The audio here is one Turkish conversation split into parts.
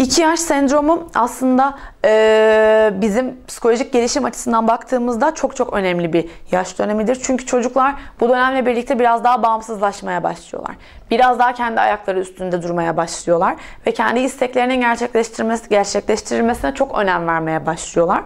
İki yaş sendromu aslında e, bizim psikolojik gelişim açısından baktığımızda çok çok önemli bir yaş dönemidir. Çünkü çocuklar bu dönemle birlikte biraz daha bağımsızlaşmaya başlıyorlar. Biraz daha kendi ayakları üstünde durmaya başlıyorlar ve kendi isteklerinin gerçekleştirmesi, gerçekleştirilmesine çok önem vermeye başlıyorlar.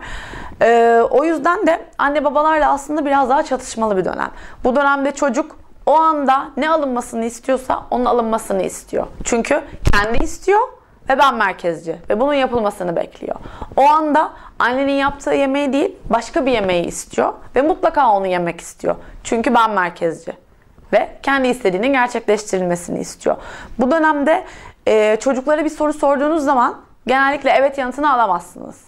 E, o yüzden de anne babalarla aslında biraz daha çatışmalı bir dönem. Bu dönemde çocuk o anda ne alınmasını istiyorsa onun alınmasını istiyor. Çünkü kendi istiyor ve ben merkezci ve bunun yapılmasını bekliyor. O anda annenin yaptığı yemeği değil başka bir yemeği istiyor ve mutlaka onu yemek istiyor. Çünkü ben merkezci ve kendi istediğinin gerçekleştirilmesini istiyor. Bu dönemde e, çocuklara bir soru sorduğunuz zaman genellikle evet yanıtını alamazsınız.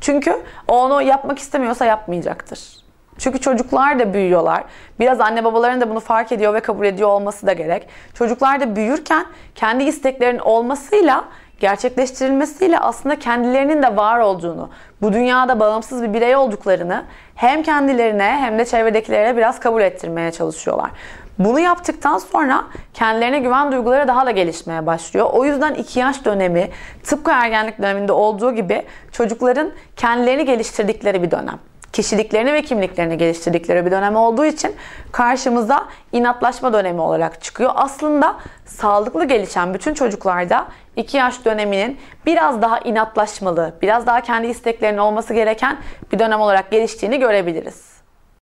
Çünkü onu yapmak istemiyorsa yapmayacaktır. Çünkü çocuklar da büyüyorlar. Biraz anne babaların da bunu fark ediyor ve kabul ediyor olması da gerek. Çocuklar da büyürken kendi isteklerinin olmasıyla gerçekleştirilmesiyle aslında kendilerinin de var olduğunu, bu dünyada bağımsız bir birey olduklarını hem kendilerine hem de çevredekilere biraz kabul ettirmeye çalışıyorlar. Bunu yaptıktan sonra kendilerine güven duyguları daha da gelişmeye başlıyor. O yüzden iki yaş dönemi tıpkı ergenlik döneminde olduğu gibi çocukların kendilerini geliştirdikleri bir dönem kişiliklerini ve kimliklerini geliştirdikleri bir dönem olduğu için karşımıza inatlaşma dönemi olarak çıkıyor. Aslında sağlıklı gelişen bütün çocuklarda 2 yaş döneminin biraz daha inatlaşmalı, biraz daha kendi isteklerinin olması gereken bir dönem olarak geliştiğini görebiliriz.